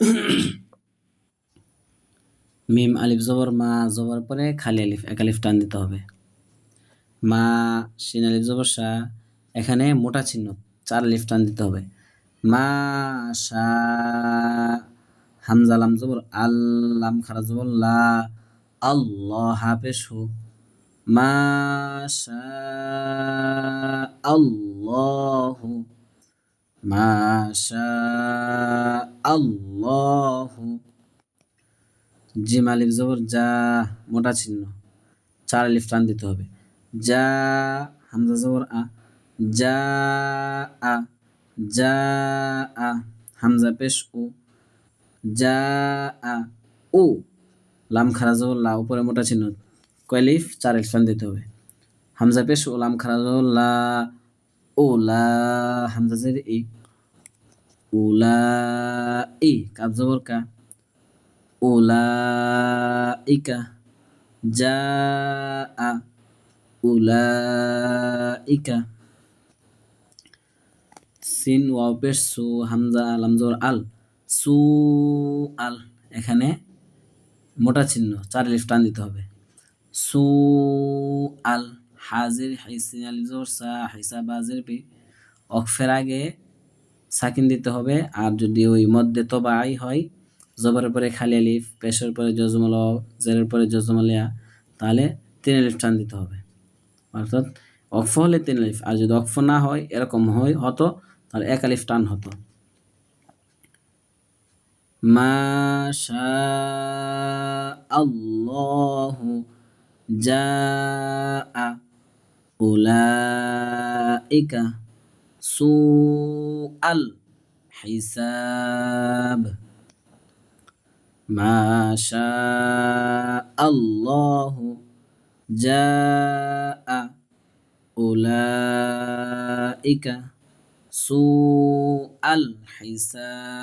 মিম আলিফ জবর, মা জবর পরে খালি আলিফ, এক আলিফ টান দিতে হবে। মা শিন আলিফ জবর, সা এখানে মোটা চিহ্ন, চার আলিফ টান দিতে হবে। মা শা হামজা লাম জবর আল্লাম খারা জবর, লা আল্লাহ হাফেজ হু। মা শা আল্লাহু মা শা আল্লাহু। জিম আলিফ জবর, যা মোটা চিহ্ন চার আলিফ টান দিতে হবে। যা, হামজা জবর, আ। যা আ। যা, আ। হামজা পেশ ও যা, আ। ও লাম খারা জবর, লা, উপরে মোটা চিহ্ন কয়লিফ চার আলিফ টান দিতে হবে। হামজা পেশ ও লাম খারা জবর, লা ও লা, হামজা জের, ই। উলা ই কাব জবর কা? উলাইকা জাআ উলাইকা সিন ওয়াও পেশ সু হামজা জবর আল সু আল এখানে মোটা চিহ্ন, চার লিফ টান দিতে হবে। সু আল হাজির, হাইসিন, আলিফ সা, হাইসা বাজির পি। অক্ষের আগে সাকিন দিতে হবে। আর যদি ওই মধ্যে তবাই হয়, জবরের পরে খালি আলিফ, পেশের পরে জজমল জেরের পরে জজমলিয়া তাহলে তিন আলিফ টান দিতে হবে। অর্থাৎ অক্ফ হলে তিন আলিফ, আর যদি অক্ফ না হয়, এরকম হয়, হতো, তাহলে এক আলিফ টান হতো। মা আল্লাহু জাআ উলাইকা। سوء الحساب. ما شاء الله جاء أولئك سوء الحساب.